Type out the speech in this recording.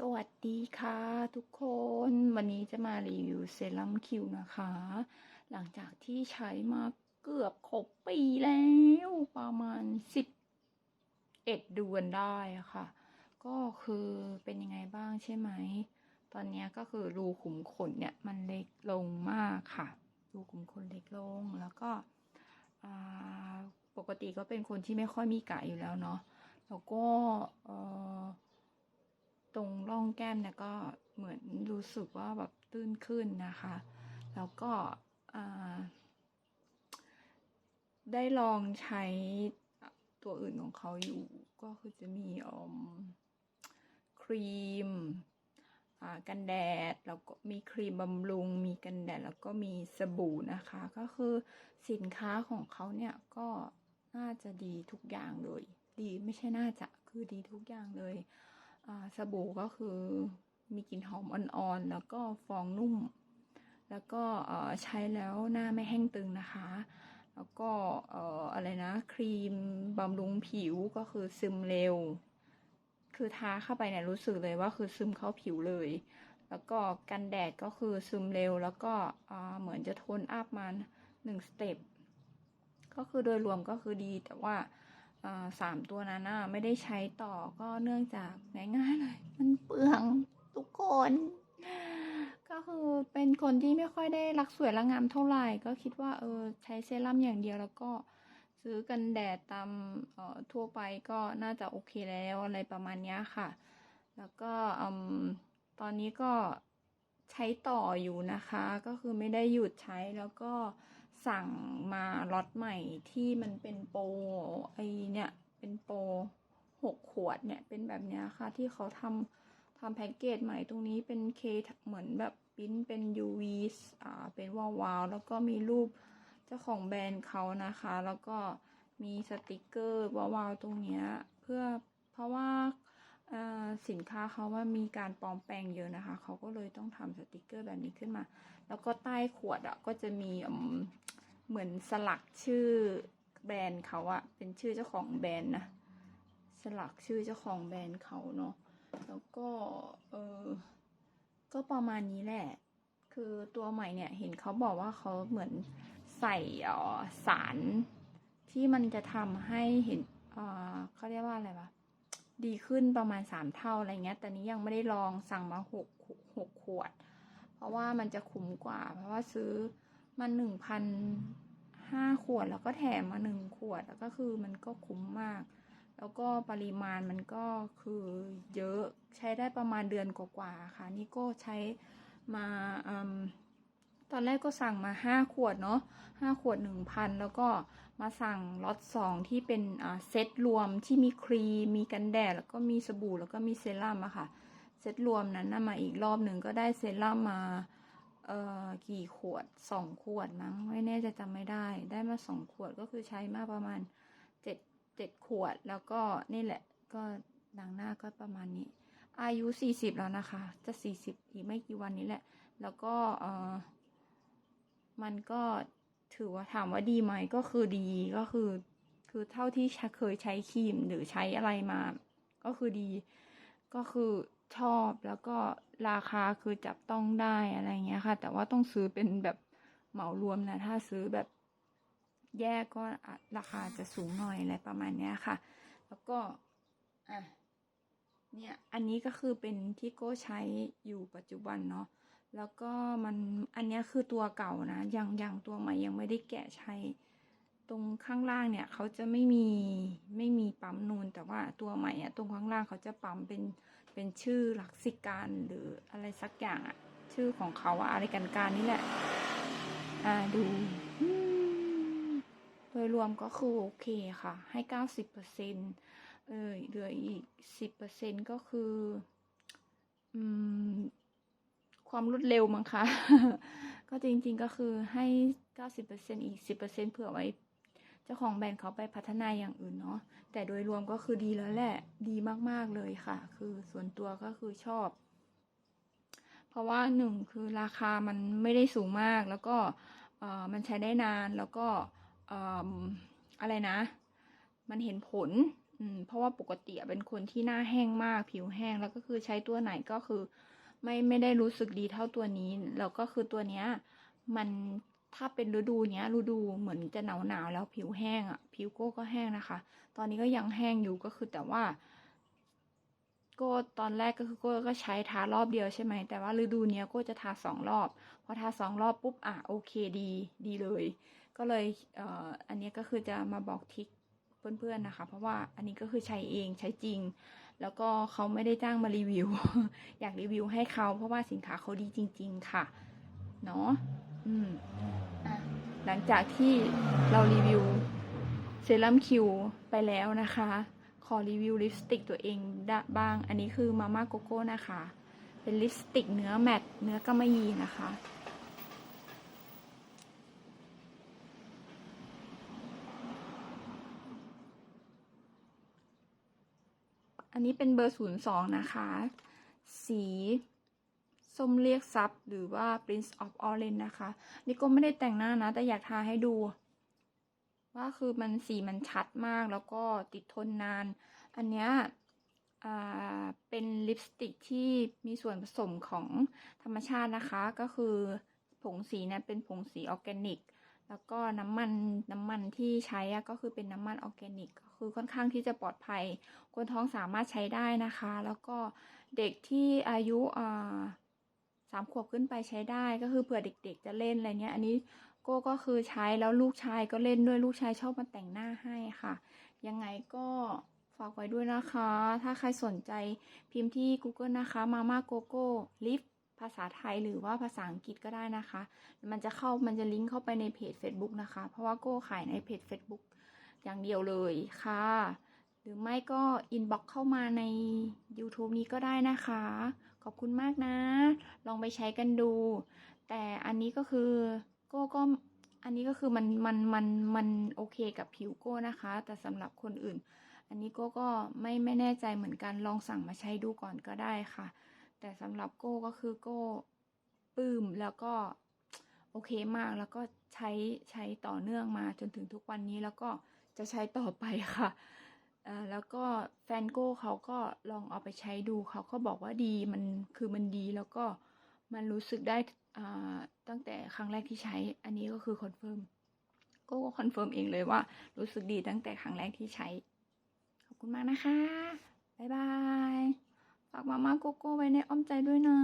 สวัสดีค่ะทุกคนวันนี้จะมารีวิวเซรั่มคิวนะคะ หลังจากที่ใช้มาเกือบครบปีแล้ว ประมาณสิบเอ็ดเดือนได้ค่ะ ก็คือเป็นยังไงบ้างใช่ไหม ตอนนี้ก็คือรูขุมขนเนี่ยมันเล็กลงมากค่ะ รูขุมขนเล็กลงแล้วก็ปกติก็เป็นคนที่ไม่ค่อยมีกะอยู่แล้วเนาะแล้วก็เออ ตรงร่องแก้มเนี่ยก็เหมือนรู้สึกว่าแบบตื้นขึ้นนะคะ แล้วก็ได้ลองใช้ตัวอื่นของเขาอยู่ก็คือจะมีอมครีมกันแดดแล้วก็มีครีมบำรุง มีกันแดดแล้วก็มีสบู่นะคะ ก็คือสินค้าของเขาเนี่ยก็น่าจะดีทุกอย่างเลย ดีไม่ใช่น่าจะคือดีทุกอย่างเลย สบู่ก็คือมีกลิ่นหอมอ่อนๆ แล้วก็ฟองนุ่ม แล้วก็ใช้แล้วหน้าไม่แห้งตึงนะคะ แล้วก็อะไรนะ ครีมบำรุงผิวก็คือซึมเร็ว คือทาเข้าไปเนี่ยรู้สึกเลยว่าคือซึมเข้าผิวเลย แล้วก็กันแดดก็คือซึมเร็ว แล้วก็เหมือนจะโทนอัพมาหนึ่งสเต็ปก็คือโดยรวมก็คือดีแต่ว่า สามตัวนั้นน่ะไม่ได้ใช้ต่อก็เนื่องจากง่ายๆเลยมันเปลืองทุกคน ก็คือเป็นคนที่ไม่ค่อยได้รักสวยรักงามเท่าไหร่ ก็คิดว่าเออใช้เซรั่มอย่างเดียวแล้วก็ซื้อกันแดดตามออทั่วไปก็น่าจะโอเคแล้วอะไรประมาณนี้ค่ะ แล้วก็ตอนนี้ก็ใช้ต่ออยู่นะคะ ก็คือไม่ได้หยุดใช้แล้วก็ สั่งมาล็อตใหม่ที่มันเป็นโปรไอเนี่ย เป็นโปรหกขวดเนี่ยเป็นแบบเนี้ยค่ะที่เขาทำทำแพ็กเกจใหม่ตรงนี้เป็นเคเหมือนแบบปิ้นเป็น UV อ่าเป็นวาวๆแล้วก็มีรูปเจ้าของแบรนด์เขานะคะ แล้วก็มีสติกเกอร์วาวๆตรงเนี้ยเพื่อเพราะว่าสินค้าเขาว่ามีการปลอมแปลงเยอะนะคะ เขาก็เลยต้องทำสติกเกอร์แบบนี้ขึ้นมา แล้วก็ใต้ขวดอะก็จะมีอ เหมือนสลักชื่อแบรนด์เขาอะเป็นชื่อเจ้าของแบรนด์นะ สลักชื่อเจ้าของแบรนด์เขาเนาะ แล้วก็เออก็ประมาณนี้แหละ คือตัวใหม่เนี่ยเห็นเขาบอกว่าเขาเหมือนใส่ออสารที่มันจะทำให้เห็นเเขาเรียกว่าอะไรวะ ดีขึ้นประมาณสามเท่าอะไรเงี้ย แต่นี้ยังไม่ได้ลองสั่งมาหกหกขวด เพราะว่ามันจะคุ้มกว่า เพราะว่าซื้อ มาหนึ่งพันห้าขวดแล้วก็แถมมาหนึ่งขวดแล้วก็คือมันก็คุ้มมาก แล้วก็ปริมาณมันก็คือเยอะใช้ได้ประมาณเดือนกว่าๆค่ะนี่ก็ใช้มาอตอนแรกก็สั่งมาห้าขวดเนาะห้าขวดหนึ่งพันแล้วก็มาสั่งล็อตสองที่เป็นเซตรวมที่มีครีมมีกันแดดแล้วก็มีสบู่แล้วก็มีเซรั่มอะค่ะเซตรวมนั้นนมาอีกรอบหนึ่งก็ได้เซรั่มมา เอ่อกี่ขวดสองขวดมั้งไม่แน่จะจำไม่ได้ ได้มาสองขวดก็คือใช้มาประมาณเจ็ดเจ็ดขวด แล้วก็นี่แหละก็หนังหน้าก็ประมาณนี้ อายุสี่สิบแล้วนะคะ จะสี่สิบอีกไม่กี่วันนี้แหละ แล้วก็เออมันก็ถือว่าถามว่าดีไหมก็คือดีก็คือ คือเท่าที่เคยใช้ครีมหรือใช้อะไรมา ก็คือดี ก็คือชอบแล้วก็ราคาคือจับต้องได้อะไรเงี้ยค่ะ แต่ว่าต้องซื้อเป็นแบบเหมารวมนะ ถ้าซื้อแบบแยกก็ราคาจะสูงหน่อยอะไรประมาณเนี้ยค่ะ แล้วก็อะเนี่ยอันนี้ก็คือเป็นที่โก้ใช้อยู่ปัจจุบันเนาะแล้วก็มันอันนี้คือตัวเก่านะยังยังตัวใหม่ยังไม่ได้แกะใช้ตรงข้างล่างเนี่ยเขาจะไม่มีไม่มีปั๊มนูนแต่ว่าตัวใหม่อะตรงข้างล่างเขาจะปั๊มเป็น เป็นชื่อหลักสิการหรืออะไรสักอย่างอะชื่อของเขาอะอะไรกันการนี่แหละ อ่าดูโดยรวมก็คือโอเคค่ะ ให้เก้าสิบเปอร์เซ็นเออเหลืออีกสิบเปอร์เซ็นก็คืออืมความรวดเร็วมั้งคะ ก็จริงๆก็คือให้เก้าสิบเปอร์เซ็นอีกสิบเปอร์เซ็นเผื่อไว้ เจ้าของแบรนด์เขาไปพัฒนาอย่างอื่นเนาะแต่โดยรวมก็คือดีแล้วแหละ ดีมากๆเลยค่ะ คือส่วนตัวก็คือชอบ เพราะว่าหนึ่งคือราคามันไม่ได้สูงมาก แล้วก็เออมันใช้ได้นานแล้วก็เอออะไรนะ มันเห็นผลเพราะว่าปกติเป็นคนที่หน้าแห้งมาก ผิวแห้งแล้วก็คือใช้ตัวไหนก็คือ ไม่ไม่ได้รู้สึกดีเท่าตัวนี้ แล้วก็คือตัวเนี้ย มัน ถ้าเป็นฤดูเนี้ยฤดูเหมือนจะหนาวหนาวแล้วผิวแห้งอะ ผิวโก้ก็แห้งนะคะ ตอนนี้ก็ยังแห้งอยู่ก็คือแต่ว่าก็ตอนแรกก็คือโก้ก็ใช้ทารอบเดียวใช่ไหมแต่ว่าฤดูเนี้ยโก้จะทาสองรอบพอทาสองรอบปุ๊บอะโอเคดีดีเลย ก็เลยเอ่ออันนี้ก็คือจะมาบอกทิกเพื่อนๆนะคะ เพราะว่าอันนี้ก็คือใช้เองใช้จริง แล้วก็เขาไม่ได้จ้างมารีวิว อยากรีวิวให้เขาเพราะว่าสินค้าเขาดีจริง ๆ ค่ะ เนาะ อืมอะหลังจากที่เรารีวิวเซรั่มคิวไปแล้วนะคะ ขอรีวิวลิปสติกตัวเองได้บ้าง อันนี้คือมาม่าโกโก้นะคะ เป็นลิปสติกเนื้อแมตต์เนื้อกำมะหยี่นะคะอันนี้เป็นเบอร์ศูนย์สองนะคะ สี ส้มเรียกซับหรือว่า Prince of Orange นะคะ นี่ก็ไม่ได้แต่งหน้านะ แต่อยากทาให้ดู ว่าคือมันสีมันชัดมากแล้วก็ติดทนนาน อันเนี้ยเป็นลิปสติกที่มีส่วนผสมของธรรมชาตินะคะ ก็คือผงสีเนี่ยเป็นผงสีออร์แกนิก แล้วก็น้ำมันน้ำมันที่ใช้อะก็คือเป็นน้ำมันออร์แกนิก ก็คือค่อนข้างที่จะปลอดภัย คนท้องสามารถใช้ได้นะคะ แล้วก็เด็กที่อายุอ่า สามขวบขึ้นไปใช้ได้ก็คือเผื่อเด็ก ๆ จะเล่นอะไรเงี้ย อันนี้โก้ก็คือใช้แล้วลูกชายก็เล่นด้วยลูกชายชอบมาแต่งหน้าให้ค่ะ ยังไงก็ฝากไว้ด้วยนะคะ ถ้าใครสนใจพิมพ์ที่ Google นะคะ Mama Gogo Lip ภาษาไทยหรือว่าภาษาอังกฤษก็ได้นะคะ มันจะเข้ามันจะลิงก์เข้าไปในเพจ Facebook นะคะ เพราะว่าโก้ขายในเพจ Facebook อย่างเดียวเลยค่ะ หรือไม่ก็อินบ็อกเข้ามาใน YouTube นี้ก็ได้นะคะ ขอบคุณมากนะ ลองไปใช้กันดู แต่อันนี้ก็คือโก้ก็อันนี้ก็คือมันมันมันมันโอเคกับผิวโก้นะคะ แต่สำหรับคนอื่น อันนี้โก้ก็ไม่ไม่แน่ใจเหมือนกันลองสั่งมาใช้ดูก่อนก็ได้ค่ะ แต่สำหรับโก้ก็คือโก้ปื้มแล้วก็โอเคมากแล้วก็ใช้ใช้ต่อเนื่องมาจนถึงทุกวันนี้แล้วก็จะใช้ต่อไปค่ะ แล้วก็แฟนโก้เขาก็ลองเอาไปใช้ดูเขาก็บอกว่าดีมันคือมันดีแล้วก็มันรู้สึกได้ตั้งแต่ครั้งแรกที่ใช้อันนี้ก็คือคอนเฟิร์มโก้ก็คอนเฟิร์มเองเลยว่ารู้สึกดีตั้งแต่ครั้งแรกที่ใช้ ขอบคุณมากนะคะ บ๊ายบาย ฝากมาม่าโกโก้ไว้ในอ้อมใจด้วยนะ